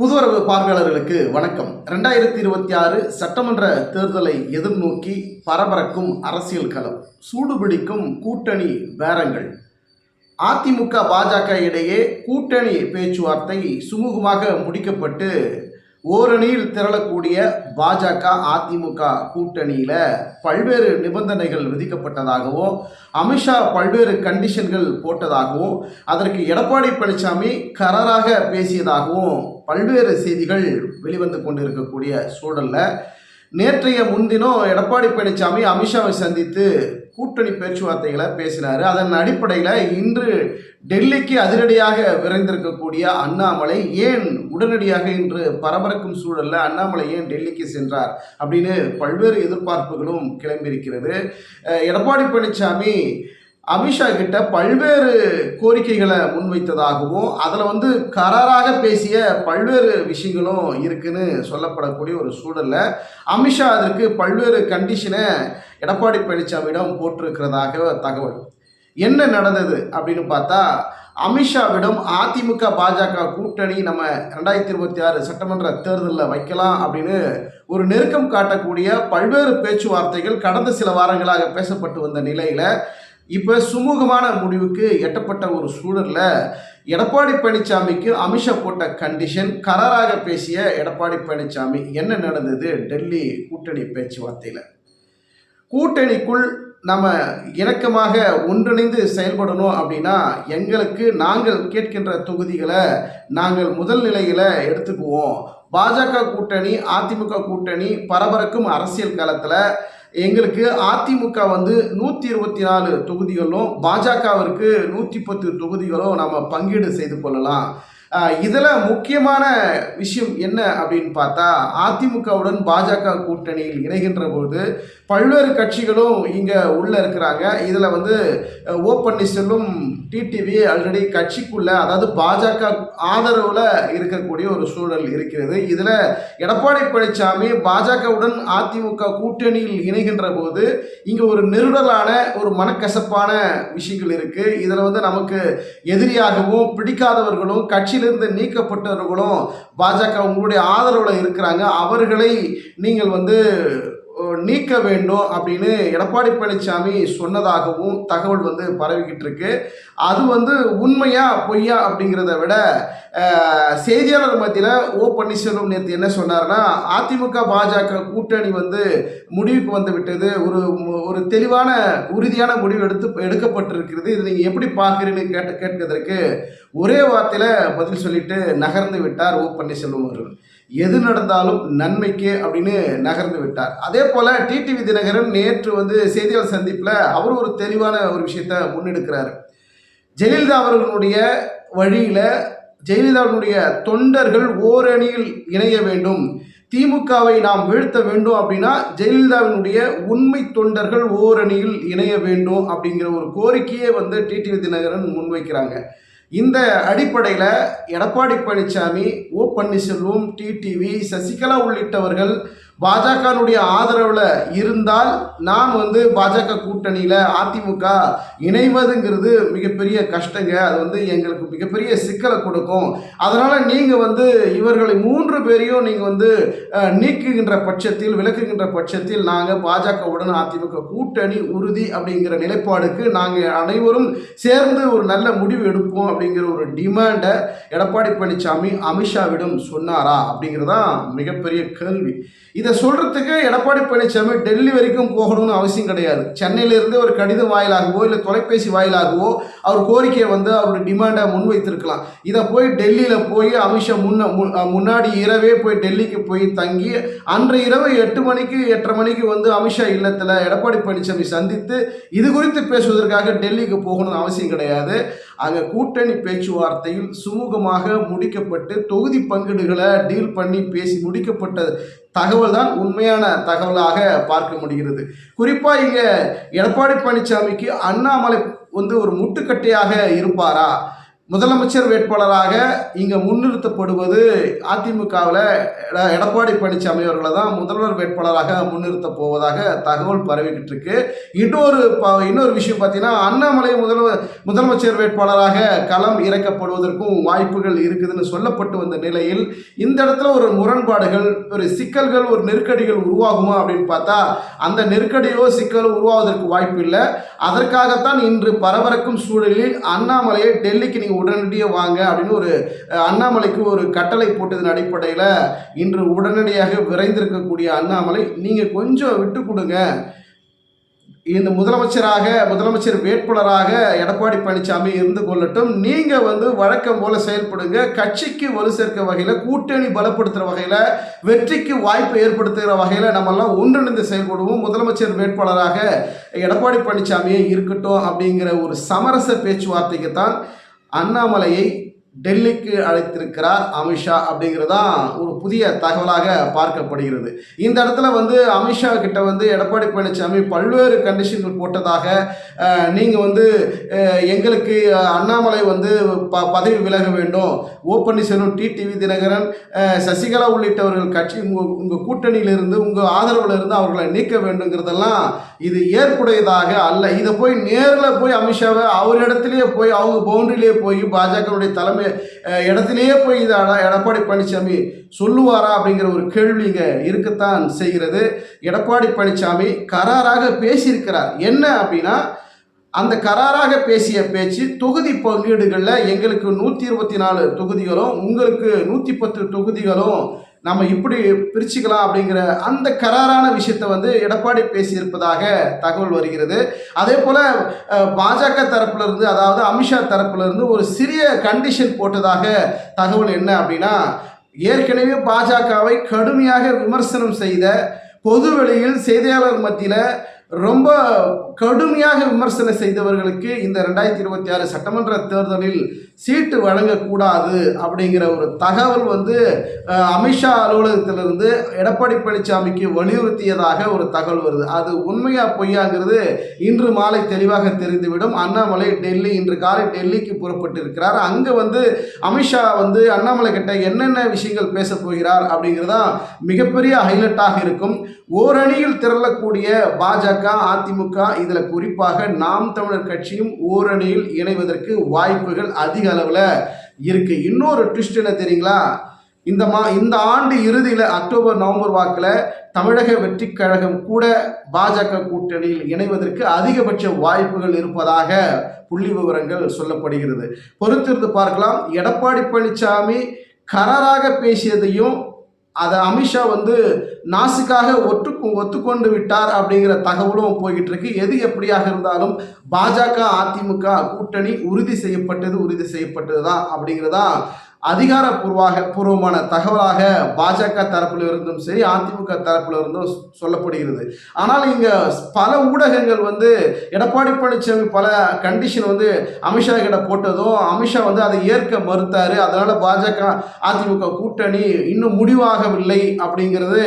புதுவரவு பார்வையாளர்களுக்கு வணக்கம். ரெண்டாயிரத்தி இருபத்தி ஆறு சட்டமன்ற தேர்தலை எதிர்நோக்கி பரபரக்கும் அரசியல் களம். சூடுபிடிக்கும் கூட்டணி பேரங்கள். அதிமுக பாஜக இடையே கூட்டணி பேச்சுவார்த்தை சுமூகமாக முடிக்கப்பட்டு ஓரணியில் திரளக்கூடிய பாஜக அதிமுக கூட்டணியில் பல்வேறு நிபந்தனைகள் விதிக்கப்பட்டதாகவும் அமித்ஷா பல்வேறு கண்டிஷன்கள் போட்டதாகவும் அதற்கு எடப்பாடி பழனிசாமி கரராக பேசியதாகவும் பல்வேறு செய்திகள் வெளிவந்து கொண்டிருக்கக்கூடிய சூழலில் நேற்றைய முன்தினம் எடப்பாடி பழனிசாமி அமித்ஷாவை சந்தித்து கூட்டணி பேச்சுவார்த்தைகளை பேசினார். அதன் அடிப்படையில் இன்று டெல்லிக்கு அதிரடியாக விரைந்திருக்கக்கூடிய அண்ணாமலை ஏன் உடனடியாக இன்று பரபரக்கும் சூழலில் அண்ணாமலை ஏன் டெல்லிக்கு சென்றார் அப்படின்னு பல்வேறு எதிர்பார்ப்புகளும் கிளம்பியிருக்கிறது. எடப்பாடி பழனிசாமி அமித்ஷா கிட்ட பல்வேறு கோரிக்கைகளை முன்வைத்ததாகவும் அதில் வந்து கராராக பேசிய பல்வேறு விஷயங்களும் இருக்குன்னு சொல்லப்படக்கூடிய ஒரு சூழலில் அமித்ஷா அதற்கு பல்வேறு கண்டிஷனை எடப்பாடி பழனிசாமியிடம் போட்டிருக்கிறதாக தகவல். என்ன நடந்தது அப்படின்னு பார்த்தா அமித்ஷாவிடம் அதிமுக பாஜக கூட்டணி நம்ம ரெண்டாயிரத்தி இருபத்தி ஆறு சட்டமன்ற தேர்தலில் வைக்கலாம் அப்படின்னு ஒரு நெருக்கம் காட்டக்கூடிய பல்வேறு பேச்சுவார்த்தைகள் கடந்த சில வாரங்களாக பேசப்பட்டு வந்த நிலையில் இப்போ சுமூகமான முடிவுக்கு எட்டப்பட்ட ஒரு சூழலில் எடப்பாடி பழனிசாமிக்கு அமிஷா போட்ட கண்டிஷன் கராராக பேசிய எடப்பாடி பழனிசாமி என்ன நடந்தது? டெல்லி கூட்டணி பேச்சுவார்த்தையில். கூட்டணிக்குள் நம்ம இணக்கமாக ஒன்றிணைந்து செயல்படணும் அப்படின்னா எங்களுக்கு நாங்கள் கேட்கின்ற தொகுதிகளை நாங்கள் முதல் நிலையில் எடுத்துக்குவோம். பாஜக கூட்டணி அதிமுக கூட்டணி பரபரக்கும் அரசியல் காலத்தில் எங்களுக்கு அதிமுக வந்து நூற்றி இருபத்தி நாலு தொகுதிகளும் பாஜகவிற்கு நூற்றி பத்து தொகுதிகளும் நம்ம பங்கீடு செய்து கொள்ளலாம். இதில் முக்கியமான விஷயம் என்ன அப்படின்னு பார்த்தா அதிமுகவுடன் பாஜக கூட்டணியில் இணைகின்ற பொழுது பல்வேறு கட்சிகளும் இங்கே உள்ளே இருக்கிறாங்க. இதில் வந்து ஓ பன்னீர்செல்வம் டிடிவி ஆல்ரெடி கட்சிக்குள்ளே அதாவது பாஜக ஆதரவில் இருக்கக்கூடிய ஒரு சூழல் இருக்கிறது. இதில் எடப்பாடி பழனிசாமி பாஜகவுடன் அதிமுக கூட்டணியில் இணைகின்ற போது இங்கே ஒரு நெருடலான ஒரு மனக்கசப்பான விஷயங்கள் இருக்குது இதில் வந்து நமக்கு எதிரியாகவும் பிடிக்காதவர்களும் கட்சி கட்சியிலிருந்து நீக்கப்பட்டவர்களும் பாஜக உங்களுடைய ஆதரவில் இருக்கிறாங்க. அவர்களை நீங்கள் வந்து நீக்க வேண்டும் அப்படின்னு எடப்பாடி பழனிசாமி சொன்னதாகவும் தகவல் வந்து பரவிக்கிட்டு இருக்கு அது வந்து உண்மையா பொய்யா அப்படிங்கிறத விட செய்தியாளர் மத்தியில் ஓ பன்னீர்செல்வம் நேற்று என்ன சொன்னார்னா அதிமுக பாஜக கூட்டணி வந்து முடிவுக்கு வந்து விட்டது. ஒரு ஒரு தெளிவான உறுதியான முடிவு எடுத்து எடுக்கப்பட்டிருக்கிறது. இது நீங்கள் எப்படி பார்க்குறீன்னு கேட்ட கேட்கறதற்கு ஒரே வார்த்தையில் பதில் சொல்லிட்டு நகர்ந்து விட்டார் ஓ பன்னீர்செல்வம் அவர்கள். எது நடந்தாலும் நன்மைக்கு அப்படின்னு நகர்ந்து விட்டார். அதே போல் டிடிவி தினகரன் நேற்று வந்து செய்தியாளர் சந்திப்பில் அவர் ஒரு தெளிவான ஒரு விஷயத்தை முன்னெடுக்கிறார். ஜெயலலிதா அவர்களுடைய வழியில் ஜெயலலிதாவினுடைய தொண்டர்கள் ஓரணியில் இணைய வேண்டும். திமுகவை நாம் வீழ்த்த வேண்டும் அப்படின்னா ஜெயலலிதாவினுடைய உண்மை தொண்டர்கள் ஓரணியில் இணைய வேண்டும் அப்படிங்கிற ஒரு கோரிக்கையே வந்து டிடிவி தினகரன் முன்வைக்கிறாங்க. இந்த அடிப்படையில் எடப்பாடி பழனிசாமி ஓ பன்னீர்செல்வம் டிடிவி சசிகலா உள்ளிட்டவர்கள் பாஜகனுடைய ஆதரவில் இருந்தால் நான் வந்து பாஜக கூட்டணியில் அதிமுக இணைவதுங்கிறது மிகப்பெரிய கஷ்டங்க. அது வந்து எங்களுக்கு மிகப்பெரிய சிக்கலை கொடுக்கும். அதனால் நீங்கள் வந்து இவர்களை மூன்று பேரையும் நீங்கள் வந்து நீக்குகின்ற பட்சத்தில் விலக்குகின்ற பட்சத்தில் நாங்கள் பாஜகவுடன் அதிமுக கூட்டணி உறுதி அப்படிங்கிற நிலைப்பாடுக்கு நாங்கள் அனைவரும் சேர்ந்து ஒரு நல்ல முடிவு எடுப்போம் அப்படிங்கிற ஒரு டிமாண்டை எடப்பாடி பழனிசாமி அமித்ஷாவிடம் சொன்னாரா அப்படிங்கிறதான் மிகப்பெரிய கேள்வி. இதை சொல்கிறதுக்கு எடப்பாடி பழனிசாமி டெல்லி வரைக்கும் போகணும்னு அவசியம் கிடையாது. சென்னையிலேருந்தே ஒரு கடிதம் வாயிலாகவோ இல்லை தொலைபேசி வாயிலாகவோ அவர் கோரிக்கையை வந்து அவருடைய டிமாண்டை முன்வைத்திருக்கலாம். இதை போய் டெல்லியில் போய் அமித்ஷா முன்ன முன்- முன்னாடி இரவே போய் டெல்லிக்கு போய் தங்கி அன்று இரவு எட்டு மணிக்கு எட்டரை மணிக்கு வந்து அமித்ஷா இல்லத்தில் எடப்பாடி பழனிசாமி சந்தித்து இது குறித்து பேசுவதற்காக டெல்லிக்கு போகணும்னு அவசியம் கிடையாது. அங்கே கூட்டணி பேச்சுவார்த்தையில் சுமூகமாக முடிக்கப்பட்டு தொகுதி பங்கீடுகளை டீல் பண்ணி பேசி முடிக்கப்பட்ட தகவல் தான் உண்மையான தகவலாக பார்க்க முடிகிறது. குறிப்பாக இங்கே எடப்பாடி பழனிசாமிக்கு அண்ணாமலை வந்து ஒரு முட்டுக்கட்டையாக இருப்பாரா? முதலமைச்சர் வேட்பாளராக இங்கே முன்னிறுத்தப்படுவது அதிமுகவில் எடப்பாடி பழனிசாமி அவர்களை தான் முதல்வர் வேட்பாளராக முன்னிறுத்த போவதாக தகவல் பரவிக்கிட்டு இருக்கு. இன்னொரு ப இன்னொரு விஷயம் பார்த்தீங்கன்னா அண்ணாமலை முதல்வர் முதலமைச்சர் வேட்பாளராக களம் இறக்கப்படுவதற்கும் வாய்ப்புகள் இருக்குதுன்னு சொல்லப்பட்டு வந்த நிலையில் இந்த இடத்துல ஒரு முரண்பாடுகள் ஒரு சிக்கல்கள் ஒரு நெருக்கடிகள் உருவாகுமா அப்படின்னு பார்த்தா அந்த நெருக்கடியோ சிக்கலோ உருவாவதற்கு வாய்ப்பு இல்லை. அதற்காகத்தான் இன்று பரபரக்கும் சூழலில் அண்ணாமலையை டெல்லிக்கு நீங்கள் உடனடியாக வாங்க அப்படின்னு ஒரு அண்ணாமலைக்கு ஒரு கட்டளை போட்டதன் அடிப்படையில் இன்று உடனடியாக விரைந்திருக்கக்கூடிய அண்ணாமலை நீங்கள் கொஞ்சம் விட்டு கொடுங்க. இந்த முதலமைச்சராக முதலமைச்சர் வேட்பாளராக எடப்பாடி பழனிசாமி இருந்து கொள்ளட்டும். நீங்கள் வந்து வழக்கம் போல் செயல்படுங்க. கட்சிக்கு வலு சேர்க்க வகையில் கூட்டணி பலப்படுத்துகிற வகையில் வெற்றிக்கு வாய்ப்பு ஏற்படுத்துகிற வகையில் நம்மெல்லாம் ஒன்றிணைந்து செயல்படுவோம். முதலமைச்சர் வேட்பாளராக எடப்பாடி பழனிசாமியே இருக்கட்டும் அப்படிங்கிற ஒரு சமரச பேச்சுவார்த்தைக்கு தான் அண்ணாமலையை டெல்லிக்கு அழைத்திருக்கிறார் அமித்ஷா அப்படிங்கிறதான் ஒரு புதிய தகவலாக பார்க்கப்படுகிறது. இந்த இடத்துல வந்து அமித்ஷா கிட்ட வந்து எடப்பாடி பழனிசாமி பல்வேறு கண்டிஷன்கள் போட்டதாக நீங்கள் வந்து எங்களுக்கு அண்ணாமலை வந்து ப பதவி விலக வேண்டும். ஓ பன்னீர்செல்வம் டிடிவி தினகரன் சசிகலா உள்ளிட்டவர்கள் கட்சி உங்கள் உங்கள் கூட்டணியிலிருந்து உங்கள் ஆதரவில் இருந்து அவர்களை நீக்க வேண்டுங்கிறதெல்லாம் இது ஏற்புடையதாக அல்ல. இதை போய் நேரில் போய் அமித்ஷாவை அவர் இடத்துலையே போய் அவங்க பவுண்டரியிலே போய் பாஜகவுடைய தலைமை இடத்திலேயே போய் இதை எடப்பாடி பழனிசாமி சொல்லுவாரா அப்படிங்கிற ஒரு கேள்வி இங்கே இருக்கத்தான் செய்கிறது. எடப்பாடி பழனிசாமி கராராக பேசியிருக்கிறார். என்ன அப்படின்னா அந்த கராராக பேசிய பேச்சு தொகுதி பங்கீடுகளில் எங்களுக்கு நூற்றி இருபத்தி நாலு தொகுதிகளும் உங்களுக்கு நூற்றி பத்து தொகுதிகளும் நம்ம இப்படி பிரிச்சுக்கலாம் அப்படிங்கிற அந்த கராரான விஷயத்தை வந்து எடப்பாடி பேசியிருப்பதாக தகவல் வருகிறது. அதே போல் பாஜக தரப்புலேருந்து அதாவது அமித்ஷா தரப்புலருந்து ஒரு சிறிய கண்டிஷன் போட்டதாக தகவல் என்ன அப்படின்னா ஏற்கனவே பாஜகவை கடுமையாக விமர்சனம் செய்த பொதுவெளியில் செய்தியாளர் மத்தியில் ரொம்ப கடுமையாக விமர்சனம் செய்தவர்களுக்கு இந்த ரெண்டாயிரத்தி இருபத்தி ஆறு சட்டமன்ற தேர்தலில் சீட்டு வழங்கக்கூடாது அப்படிங்கிற ஒரு தகவல் வந்து அமித்ஷா அலுவலகத்திலிருந்து எடப்பாடி பழனிசாமிக்கு வலியுறுத்தியதாக ஒரு தகவல் வருது. அது உண்மையா பொய்யாங்கிறது இன்று மாலை தெளிவாக தெரிந்துவிடும். அண்ணாமலை டெல்லி இன்று காலை டெல்லிக்கு புறப்பட்டிருக்கிறார். அங்கே வந்து அமித்ஷா வந்து அண்ணாமலை கிட்ட என்னென்ன விஷயங்கள் பேச போகிறார் அப்படிங்கிறதா மிகப்பெரிய ஹைலைட்டாக இருக்கும். ஓரணியில் திரளக்கூடிய பாஜக அதிமுக இதில் குறிப்பாக நாம் தமிழர் கட்சியும் ஓரணியில் இணைவதற்கு வாய்ப்புகள் அதிக அளவில் இருக்குது இன்னொரு ட்விஸ்ட் என்ன தெரியுங்களா? இந்த மா இந்த ஆண்டு இறுதியில் அக்டோபர் நவம்பர் வாக்கில் தமிழக வெற்றி கழகம் கூட பாஜக கூட்டணியில் இணைவதற்கு அதிகபட்ச வாய்ப்புகள் இருப்பதாக புள்ளி விவரங்கள் சொல்லப்படுகிறது. பொறுத்திருந்து பார்க்கலாம். எடப்பாடி பழனிசாமி கராராக பேசியதையும் அதை அமித்ஷா வந்து நாசுக்காக ஒட்டு ஒத்துக்கொண்டு விட்டார் அப்படிங்கிற தகவலும் போய்கிட்டு இருக்கு. எது எப்படியாக இருந்தாலும் பாஜக அதிமுக கூட்டணி உறுதி செய்யப்பட்டது உறுதி செய்யப்பட்டது தான் அப்படிங்கிறதா அதிகாரப்பூர்வாக பூர்வமான தகவலாக பாஜக தரப்பில் இருந்தும் சரி அதிமுக தரப்பில் இருந்தும் சொல்லப்படுகிறது. ஆனால் இங்கே பல ஊடகங்கள் வந்து எடப்பாடி பழனிசாமி பல கண்டிஷன் வந்து அமித்ஷா கிட்ட போட்டதும் அமித்ஷா வந்து அதை ஏற்க மறுத்தார். அதனால் பாஜக அதிமுக கூட்டணி இன்னும் முடிவாகவில்லை அப்படிங்கிறது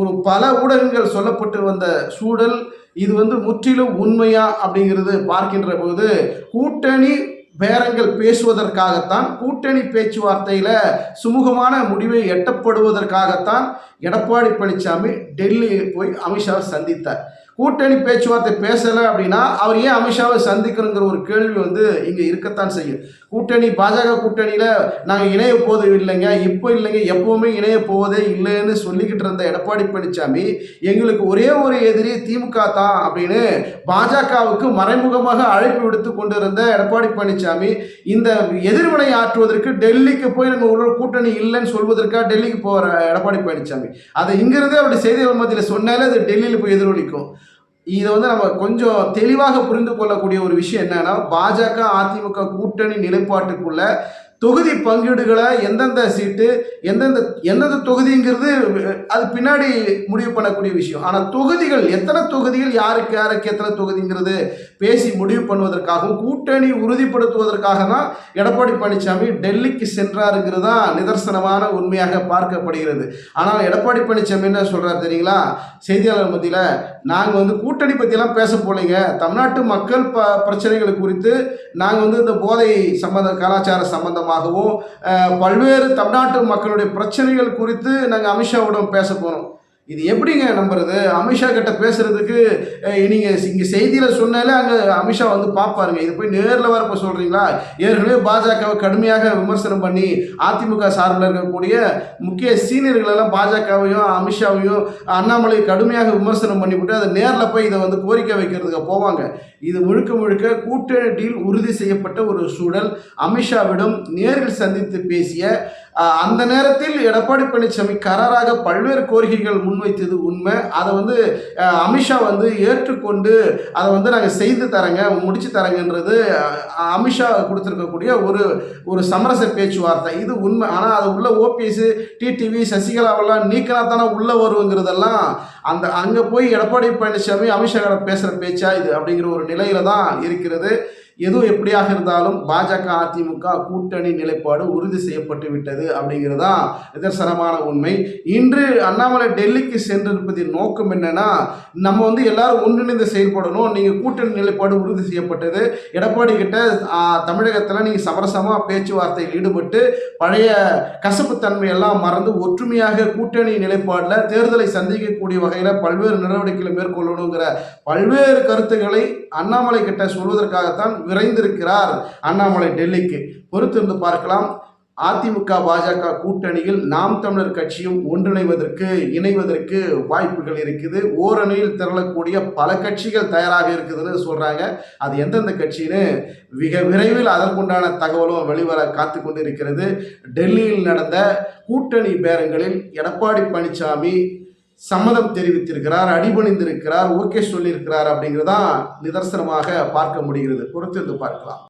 ஒரு பல ஊடகங்கள் சொல்லப்பட்டு வந்த சூழல். இது வந்து முற்றிலும் உண்மையா அப்படிங்கிறது பார்க்கின்ற போது கூட்டணி பேரங்கள் பேசுவதற்காகத்தான் கூட்டணி பேச்சுவார்த்தையில் சுமூகமான முடிவை எட்டப்படுவதற்காகத்தான் எடப்பாடி பழனிசாமி டெல்லியை போய் அமித்ஷாவை சந்தித்தார். கூட்டணி பேச்சுவார்த்தை பேசலை அப்படின்னா அவர் ஏன் அமித்ஷாவை சந்திக்கணுங்கிற ஒரு கேள்வி வந்து இங்கே இருக்கத்தான் செய்யும். கூட்டணி பாஜக கூட்டணியில் நாங்கள் இணைய போது இல்லைங்க இப்போ இல்லைங்க எப்போவுமே இணைய போவதே இல்லைன்னு சொல்லிக்கிட்டு இருந்த எடப்பாடி பழனிசாமி எங்களுக்கு ஒரே ஒரு எதிரி திமுக தான் அப்படின்னு பாஜகவுக்கு மறைமுகமாக அழைப்பு விடுத்து கொண்டிருந்த எடப்பாடி பழனிசாமி இந்த எதிர்வினை ஆற்றுவதற்கு டெல்லிக்கு போய் நம்ம ஒரு கூட்டணி இல்லைன்னு சொல்வதற்காக டெல்லிக்கு போகிற எடப்பாடி பழனிசாமி அதை இங்கிருந்தே அவருடைய செய்தி மத்தியில் சொன்னாலே அது டெல்லியில் போய் எதிரொலிக்கும். இதை வந்து நம்ம கொஞ்சம் தெளிவாக புரிந்து கொள்ளக்கூடிய ஒரு விஷயம் என்னன்னா பாஜக அதிமுக கூட்டணி நிலைப்பாட்டுக்குள்ள தொகுதி பங்கீடுகளை எந்தெந்த சீட்டு எந்தெந்த எந்தெந்த தொகுதிங்கிறது அது பின்னாடி முடிவு பண்ணக்கூடிய விஷயம். ஆனால் தொகுதிகள் எத்தனை தொகுதிகள் யாருக்கு யாருக்கு எத்தனை தொகுதிங்கிறது பேசி முடிவு பண்ணுவதற்காகவும் கூட்டணி உறுதிப்படுத்துவதற்காக தான் எடப்பாடி பழனிசாமி டெல்லிக்கு சென்றாருங்கிறது தான் நிதர்சனமான உண்மையாக பார்க்கப்படுகிறது. ஆனால் எடப்பாடி பழனிசாமி என்ன சொல்கிறார் தெரியுங்களா? செய்தியாளர் மத்தியில் நாங்கள் வந்து கூட்டணி பற்றியெல்லாம் பேச போலீங்க. தமிழ்நாட்டு மக்கள் ப பிரச்சனைகள் குறித்து நாங்கள் வந்து இந்த போதை சம்பந்த கலாச்சார சம்பந்தமாக அஹ், பல்வேறு தமிழ்நாட்டு மக்களுடைய பிரச்சனைகள் குறித்து நாங்கள் அமித்ஷாவிடம் பேச போகிறோம் இது எப்படிங்க நம்புறது? அமித்ஷா கிட்ட பேசுறதுக்கு நீங்கள் இங்கே செய்தியில் சொன்னாலே அங்கே அமித்ஷா வந்து பார்ப்பாருங்க. இது போய் நேரில் வரப்ப சொல்கிறீங்களா ஏற்கனவே பாஜகவை கடுமையாக விமர்சனம் பண்ணி அதிமுக சார்பில் இருக்கக்கூடிய முக்கிய சீனியர்களெல்லாம் பாஜகவையும் அமித்ஷாவையும் அண்ணாமலை கடுமையாக விமர்சனம் பண்ணிவிட்டு அதை நேரில் போய் இதை வந்து கோரிக்கை வைக்கிறதுக்கு போவாங்க. இது முழுக்க முழுக்க கூட்டணியில் உறுதி செய்யப்பட்ட ஒரு சூழல். அமித்ஷாவிடம் நேரில் சந்தித்து பேசிய அந்த நேரத்தில் எடப்பாடி பழனிசாமி கராராக பல்வேறு கோரிக்கைகள் முன் முன்வைத்தது உண்மை. அதை வந்து அமித்ஷா வந்து ஏற்றுக்கொண்டு அதை வந்து நாங்கள் செய்து தரங்க முடிச்சு தரங்கன்றது அமித்ஷா கொடுத்துருக்கக்கூடிய ஒரு ஒரு சமரச பேச்சுவார்த்தை. இது உண்மை. ஆனால் அது உள்ள ஓபிஎஸ் டிடிவி சசிகலாவெல்லாம் நீக்கினா தானே உள்ளே வருங்கிறதெல்லாம் அந்த அங்கே போய் எடப்பாடி பழனிசாமி அமித்ஷா பேசுகிற பேச்சா இது அப்படிங்கிற ஒரு நிலையில தான் இருக்கிறது. எதுவும் எப்படியாக இருந்தாலும் பாஜக அதிமுக கூட்டணி நிலைப்பாடு உறுதி செய்யப்பட்டு விட்டது அப்படிங்கிறது தான் நிதர்சனமான உண்மை. இன்று அண்ணாமலை டெல்லிக்கு சென்றிருப்பதின் நோக்கம் என்னன்னா நம்ம வந்து எல்லாரும் ஒன்றிணைந்து செயல்படணும். நீங்கள் கூட்டணி நிலைப்பாடு உறுதி செய்யப்பட்டது. எடப்பாடி கிட்ட தமிழகத்தில் நீங்கள் சமரசமாக பேச்சுவார்த்தையில் ஈடுபட்டு பழைய கசப்பு தன்மையெல்லாம் மறந்து ஒற்றுமையாக கூட்டணி நிலைப்பாடில் தேர்தலை சந்திக்கக்கூடிய வகையில் பல்வேறு நடவடிக்கைகளை மேற்கொள்ளணுங்கிற பல்வேறு கருத்துக்களை அண்ணாமலை கிட்ட சொல்வதற்காகத்தான் விரைந்திருக்கிறார். அண்ணாமலை டெல்லிக்கு. பொறுத்திருந்து பார்க்கலாம். அதிமுக பாஜக கூட்டணியில் நாம் தமிழர் கட்சியும் ஒன்றிணைவதற்கு இணைவதற்கு வாய்ப்புகள் இருக்குது. ஓரணியில் திரளக்கூடிய பல கட்சிகள் தயாராக இருக்குதுன்னு சொல்கிறாங்க அது எந்தெந்த கட்சின்னு மிக விரைவில் அதற்குண்டான தகவலும் வெளிவர காத்து கொண்டு இருக்கிறது டெல்லியில் நடந்த கூட்டணி பேரங்களில் எடப்பாடி பழனிசாமி சம்மதம் தெரிவித்திருக்கிறார் அடிபணிந்திருக்கிறார் ஓகே சொல்லியிருக்கிறார் அப்படிங்கிறதான் நிதர்சனமாக பார்க்க முடிகிறது. பொறுத்திருந்து பார்க்கலாம்.